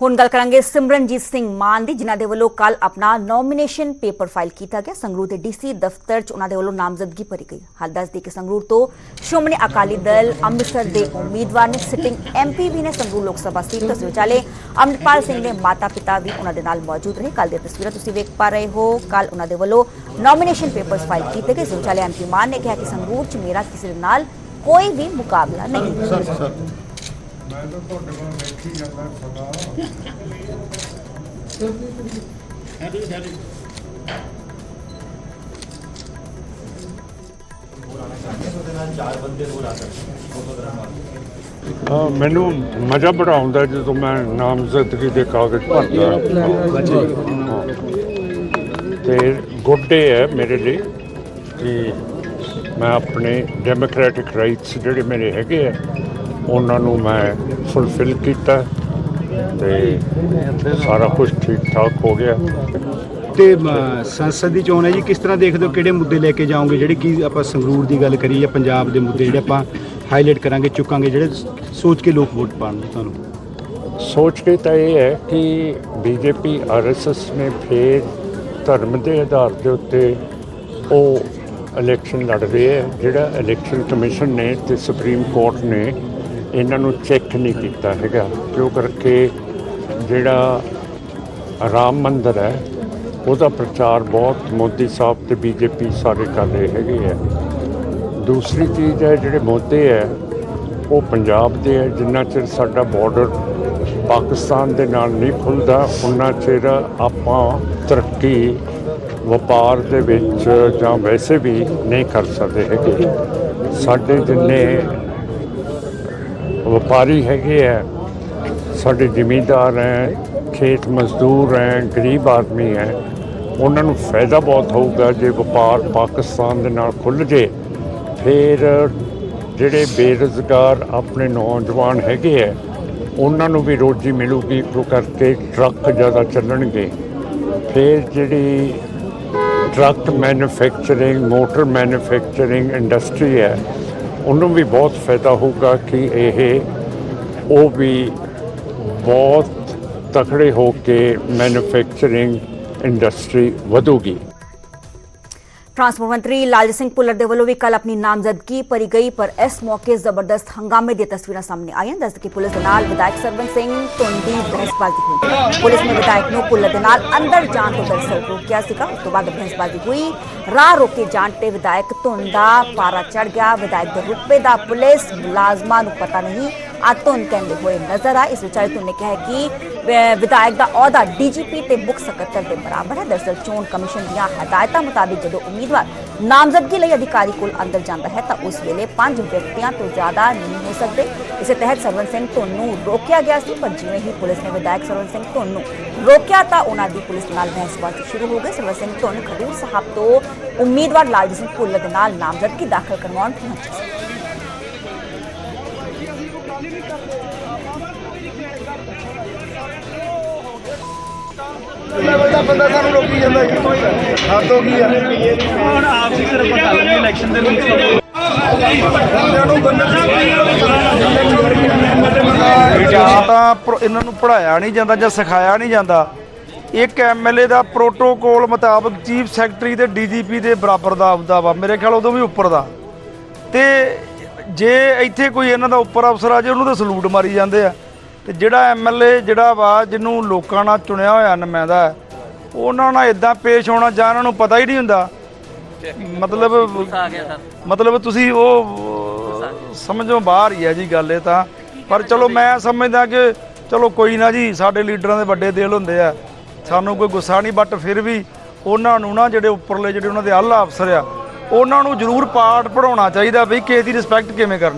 ਹੁਣ ਗੱਲ ਕਰਾਂਗੇ ਸਿਮਰਨਜੀਤ ਸਿੰਘ ਮਾਨ ਦੀ, ਜਿਨ੍ਹਾਂ ਦੇ ਵੱਲੋਂ ਕੱਲ ਆਪਣਾ ਨੋਮੀਨੇਸ਼ਨ ਪੇਪਰ ਫਾਈਲ ਕੀਤਾ ਗਿਆ। ਸੰਗਰੂਰ ਦੇ ਡੀਸੀ ਦਫ਼ਤਰ 'ਚ ਉਹਨਾਂ ਦੇ ਵੱਲੋਂ ਨਾਮਜ਼ਦਗੀ ਭਰੀ ਗਈ। ਹਾਲ ਦੱਸ ਦੇ ਕਿ ਸੰਗਰੂਰ ਤੋਂ ਸ਼੍ਰੋਮਣੀ ਅਕਾਲੀ ਦਲ ਅੰਮ੍ਰਿਤਸਰ ਦੇ ਉਮੀਦਵਾਰ ਨੇ ਸਿਟਿੰਗ ਐਮਪੀ ਵੀ ਨੇ ਸੰਗਰੂਰ ਲੋਕ ਸਭਾ ਸੀਟ ਤੋਂ। ਵਿਚਾਲੇ ਅੰਮ੍ਰਿਤਪਾਲ ਸਿੰਘ ਦੇ ਮਾਤਾ-ਪਿਤਾ ਵੀ ਉਹਨਾਂ ਦੇ ਨਾਲ ਮੌਜੂਦ ਰਹੇ। ਕੱਲ ਦੀਆਂ ਤਸਵੀਰਾਂ ਤੁਸੀਂ ਵੇਖ ਪਾ ਰਹੇ ਹੋ। ਕੱਲ ਉਹਨਾਂ ਦੇ ਵੱਲੋਂ ਨੋਮੀਨੇਸ਼ਨ ਪੇਪਰਸ ਫਾਈਲ ਕੀਤੇ ਗਏ। ਇਸ ਵਿਚਾਲੇ ਐਮਪੀ ਮਾਨ ਨੇ ਕਿਹਾ ਕਿ ਸੰਗਰੂਰ 'ਚ ਮੇਰਾ ਕਿਸੇ ਨਾਲ ਕੋਈ ਵੀ ਮੁਕਾਬਲਾ ਨਹੀਂ। ਮੈਂ ਤਾਂ ਤੁਹਾਡੇ ਕੋਲ ਬੈਠੀ ਜਾਂਦਾ ਸਦਾ ਹਾਂ, ਮੈਨੂੰ ਮਜ਼ਾ ਬੜਾ ਆਉਂਦਾ ਜਦੋਂ ਮੈਂ ਨਾਮਜ਼ਦਗੀ ਦੇ ਕਾਗਜ਼ ਭਰਦਾ ਹਾਂ। ਗੁੱਡ ਗੁੱਡੇ ਹੈ ਮੇਰੇ ਲਈ ਕਿ ਮੈਂ ਆਪਣੇ ਡੈਮੋਕ੍ਰੈਟਿਕ ਰਾਈਟਸ ਜਿਹੜੇ ਮੇਰੇ ਹੈਗੇ ਆ ਉਹਨਾਂ ਨੂੰ ਮੈਂ ਫੁੱਲਫਿਲ ਕੀਤਾ ਤੇ ਸਾਰਾ ਕੁਝ ਠੀਕ ਠਾਕ ਹੋ ਗਿਆ। ਤੇ ਸੰਸਦ ਦੀ ਚੋਣ ਹੈ ਜੀ ਕਿਸ ਤਰ੍ਹਾਂ ਦੇਖਦੇ ਹੋ ਕਿਹੜੇ ਮੁੱਦੇ ਲੈ ਕੇ ਜਾਓਗੇ? ਜਿਹੜੇ ਕੀ ਆਪਾਂ ਸੰਗਰੂਰ ਦੀ ਗੱਲ ਕਰੀਏ ਜਾਂ ਪੰਜਾਬ ਦੇ ਮੁੱਦੇ ਜਿਹੜੇ ਆਪਾਂ ਹਾਈਲਾਈਟ ਕਰਾਂਗੇ ਚੁੱਕਾਂਗੇ ਜਿਹੜੇ ਸੋਚ ਕੇ ਲੋਕ ਵੋਟ ਪਾਣਗੇ ਤੁਹਾਨੂੰ? ਸੋਚ ਕੇ ਤਾਂ ਇਹ ਹੈ ਕਿ ਬੀਜੇਪੀ ਆਰਐਸਐਸ ਨੇ ਫੇਰ ਧਰਮ ਦੇ ਆਧਾਰ ਦੇ ਉੱਤੇ ਉਹ ਇਲੈਕਸ਼ਨ ਲੜ ਰਹੇ ਹੈ ਜਿਹੜਾ ਇਲੈਕਸ਼ਨ ਕਮਿਸ਼ਨ ਨੇ ਤੇ ਸੁਪਰੀਮ ਕੋਰਟ ਨੇ ਇਹਨਾਂ ਨੂੰ ਚੈੱਕ ਨਹੀਂ ਕੀਤਾ ਹੈਗਾ। ਕਿਉਂ ਕਰਕੇ ਜਿਹੜਾ ਰਾਮ ਮੰਦਰ ਹੈ, ਉਹਦਾ ਪ੍ਰਚਾਰ ਬਹੁਤ ਮੋਦੀ ਸਾਹਿਬ ਤੇ ਬੀਜੇਪੀ ਸਾਰੇ ਕਰ ਰਹੇ ਹੈਗੇ ਹੈ ਦੂਸਰੀ ਚੀਜ਼ ਹੈ, ਜਿਹੜੇ ਮੁੱਦੇ ਹੈ, ਉਹ ਪੰਜਾਬ ਦੇ ਹੈ। ਜਿੰਨਾ ਚਿਰ ਸਾਡਾ ਬਾਰਡਰ ਪਾਕਿਸਤਾਨ ਦੇ ਨਾਲ ਨਹੀਂ ਖੁੱਲਦਾ ਉਹਨਾਂ ਚਿਰ ਆਪਾਂ ਤਰੱਕੀ ਵਪਾਰ ਦੇ ਵਿੱਚ ਜਾਂ ਵੈਸੇ ਵੀ ਨਹੀਂ ਕਰ ਸਕਦੇ ਹੈਗੇ। ਸਾਡੇ ਜਿੰਨੇ ਵਪਾਰੀ ਹੈਗੇ ਹੈ ਸਾਡੇ ਜ਼ਿਮੀਂਦਾਰ ਹੈ, ਖੇਤ ਮਜ਼ਦੂਰ ਹੈ, ਗਰੀਬ ਆਦਮੀ ਹੈ, ਉਹਨਾਂ ਨੂੰ ਫਾਇਦਾ ਬਹੁਤ ਹੋਊਗਾ ਜੇ ਵਪਾਰ ਪਾਕਿਸਤਾਨ ਦੇ ਨਾਲ ਖੁੱਲ੍ਹ ਜੇ। ਫਿਰ ਜਿਹੜੇ ਬੇਰੁਜ਼ਗਾਰ ਆਪਣੇ ਨੌਜਵਾਨ ਹੈਗੇ ਹੈ ਉਹਨਾਂ ਨੂੰ ਵੀ ਰੋਜੀ ਮਿਲੂਗੀ ਕਿਉਂ ਕਰਕੇ ਟਰੱਕ ਜ਼ਿਆਦਾ ਚੱਲਣਗੇ। ਫਿਰ ਜਿਹੜੀ truck manufacturing, motor manufacturing industry ਹੈ ਉਹਨੂੰ ਵੀ ਬਹੁਤ ਫਾਇਦਾ ਹੋਊਗਾ ਕਿ ਇਹ ਉਹ ਵੀ ਬਹੁਤ ਤਕੜੇ ਹੋ ਕੇ ਮੈਨੂਫੈਕਚਰਿੰਗ ਇੰਡਸਟਰੀ ਵਧੂਗੀ। ਟਰਾਂਸਪੋਰਟ ਮੰਤਰੀ ਲਾਲਜੀਤ ਸਿੰਘ ਭੁੱਲਰ ਦੇ ਵੱਲੋਂ ਵੀ ਕੱਲ ਆਪਣੀ ਨਾਮਜ਼ਦਗੀ ਭਰੀ ਗਈ, ਪਰ ਇਸ ਮੌਕੇ ਜ਼ਬਰਦਸਤ ਹੰਗਾਮੇ ਦੀਆਂ ਤਸਵੀਰਾਂ ਸਾਹਮਣੇ ਆਈਆਂ। ਦੱਸਦੇ ਕਿ ਪੁਲਿਸ ਦੇ ਨਾਲ ਵਿਧਾਇਕ ਸਰਵਨ ਸਿੰਘ, ਧੁੰਦੀ ਬਹਿਸਬਾਜ਼ੀ ਹੋਈ ਪੁਲਿਸ ਨੇ ਵਿਧਾਇਕ ਨੂੰ ਭੁੱਲਰ ਦੇ ਨਾਲ ਅੰਦਰ ਜਾਣ ਤੋਂ ਦਰਸਲ ਰੋਕਿਆ ਸੀਗਾ। ਉਸ ਤੋਂ ਬਾਅਦ ਬਹਿਸਬਾਜ਼ੀ ਹੋਈ ਰਾਹ ਰੋਕੇ ਜਾਣ ਤੇ ਵਿਧਾਇਕ ਧੁੰਦ ਦਾ ਪਾਰਾ ਚੜ ਗਿਆ। ਵਿਧਾਇਕ ਦੇ ਰੁਪਏ ਦਾ ਪੁਲਿਸ ਮੁਲਾਜ਼ਮਾਂ ਨੂੰ ਪਤਾ ਨਹੀਂ ਆ ਕਹਿੰਦੇ ਹੋਏ ਨਜ਼ਰ ਆਏ ਇਸ ਵਿਚਾਰੇ ਧੁੰਦ ਨੇ ਕਿਹਾ ਕਿ ਵਿਧਾਇਕ ਦਾ ਅਹੁਦਾ ਡੀਜੀਪੀ ਤੇ ਮੁੱਖ ਸਕੱਤਰ ਦੇ ਬਰਾਬਰ ਹੈ। ਦਰਸਲ ਚੋਣ ਕਮਿਸ਼ਨ ਦੀਆਂ ਹਦਾਇਤਾਂ ਮੁਤਾਬਿਕ ਜਦੋਂ ਉਮੀਦਵਾਰ ਨਾਮਜ਼ਦਗੀ ਲਈ ਅਧਿਕਾਰੀ ਕੋਲ ਅੰਦਰ ਜਾਂਦਾ ਹੈ, ਤਾਂ ਉਸ ਵੇਲੇ ਪੰਜ ਵਿਅਕਤੀਆਂ ਤੋਂ ਜ਼ਿਆਦਾ ਨਹੀਂ ਹੋ ਸਕਦੇ। ਇਸੇ ਤਹਿਤ ਸਰਵਨ ਸਿੰਘ ਧੁੰਨ ਨੂੰ ਰੋਕਿਆ ਗਿਆ ਸੀ, ਪਰ ਜਿਵੇਂ ਹੀ ਪੁਲਿਸ ਨੇ ਵਿਧਾਇਕ ਸਰਵਨ ਸਿੰਘ ਧੁੰਨ ਨੂੰ ਰੋਕਿਆ, ਤਾਂ ਉਹਨਾਂ ਦੀ ਪੁਲਿਸ ਨਾਲ ਬਹਿਸਬਾਜ਼ੀ ਸ਼ੁਰੂ ਹੋ ਗਈ। ਸਰਵਨ ਸਿੰਘ ਧੁੰਨ ਖਡੂਰ ਸਾਹਿਬ ਤੋਂ ਉਮੀਦਵਾਰ ਲਾਲਜੀਤ ਸਿੰਘ ਭੁੱਲਰ ਦੇ ਨਾਲ ਨਾਮਜ਼ਦਗੀ ਦਾਖਲ ਕਰਵਾਉਣ ਪਹੁੰਚੇ ਸੀ। ਦਾ ਬੰਦਾ ਸਾਨੂੰ ਰੋਕੀ ਜਾਂਦਾ ਜੀ ਹੱਦ ਹੋ ਗਈ ਆ? ਹੁਣ ਆਪਸੀ ਸਿਰਫ ਗੱਲ ਨਹੀਂ ਇਲੈਕਸ਼ਨ ਦੇ ਵਿੱਚ ਬੰਦਿਆਂ ਨੂੰ ਬੰਦੇ ਜਾਂ ਤਾਂ ਇਹਨਾਂ ਨੂੰ ਪੜਾਇਆ ਨਹੀਂ ਜਾਂਦਾ ਜਾਂ ਸਿਖਾਇਆ ਨਹੀਂ ਜਾਂਦਾ। ਇੱਕ ਐਮਐਲਏ ਦਾ ਪ੍ਰੋਟੋਕੋਲ ਮੁਤਾਬਕ ਚੀਫ ਸੈਕਟਰੀ ਤੇ ਡੀਜੀਪੀ ਦੇ ਬਰਾਬਰ ਦਾ ਅਹੁਦਾ ਵਾ। ਮੇਰੇ ਖਿਆਲ ਉਦੋਂ ਵੀ ਉੱਪਰ ਦਾ। ਤੇ ਜੇ ਇੱਥੇ ਕੋਈ ਇਹਨਾਂ ਦਾ ਉੱਪਰ ਅਫਸਰ ਆ ਜੇ, ਉਹਨੂੰ ਤਾਂ ਸਲੂਟ ਮਾਰੀ ਜਾਂਦੇ ਆ। ਤੇ ਜਿਹੜਾ ਐਮਐਲਏ ਜਿਹੜਾ ਵਾ, ਜਿਹਨੂੰ ਲੋਕਾਂ ਨਾਲ ਚੁਣਿਆ ਹੋਇਆ ਨੁਮਾਇੰਦਾ ਉਹਨਾਂ ਨਾਲ ਇਦਾਂ ਪੇਸ਼ ਹੋਣਾ ਜਾਂ ਇਹਨਾਂ ਨੂੰ ਪਤਾ ਹੀ ਨਹੀਂ ਹੁੰਦਾ। ਮਤਲਬ ਮਤਲਬ ਤੁਸੀਂ ਉਹ, ਸਮਝੋ ਬਾਹਰ ਹੀ ਹੈ ਜੀ ਗੱਲ ਇਹ ਤਾਂ। ਪਰ ਚਲੋ ਮੈਂ ਸਮਝਦਾ ਕਿ ਚਲੋ ਕੋਈ ਨਾ ਜੀ, ਸਾਡੇ ਲੀਡਰਾਂ ਦੇ ਵੱਡੇ ਦਿਲ ਹੁੰਦੇ ਆ। ਸਾਨੂੰ ਕੋਈ ਗੁੱਸਾ ਨਹੀਂ, ਬਟ ਫਿਰ ਵੀ ਉਹਨਾਂ ਨੂੰ ਨਾ ਜਿਹੜੇ ਉੱਪਰਲੇ ਜਿਹੜੇ ਉਹਨਾਂ ਦੇ ਆਲਾ ਅਫਸਰ ਆ ਉਹਨਾਂ ਨੂੰ ਜ਼ਰੂਰ ਪਾਠ ਪੜਾਉਣਾ ਚਾਹੀਦਾ ਵੀ ਕਿਸੇ ਦੀ ਰਿਸਪੈਕਟ ਕਿਵੇਂ ਕਰਨੀ।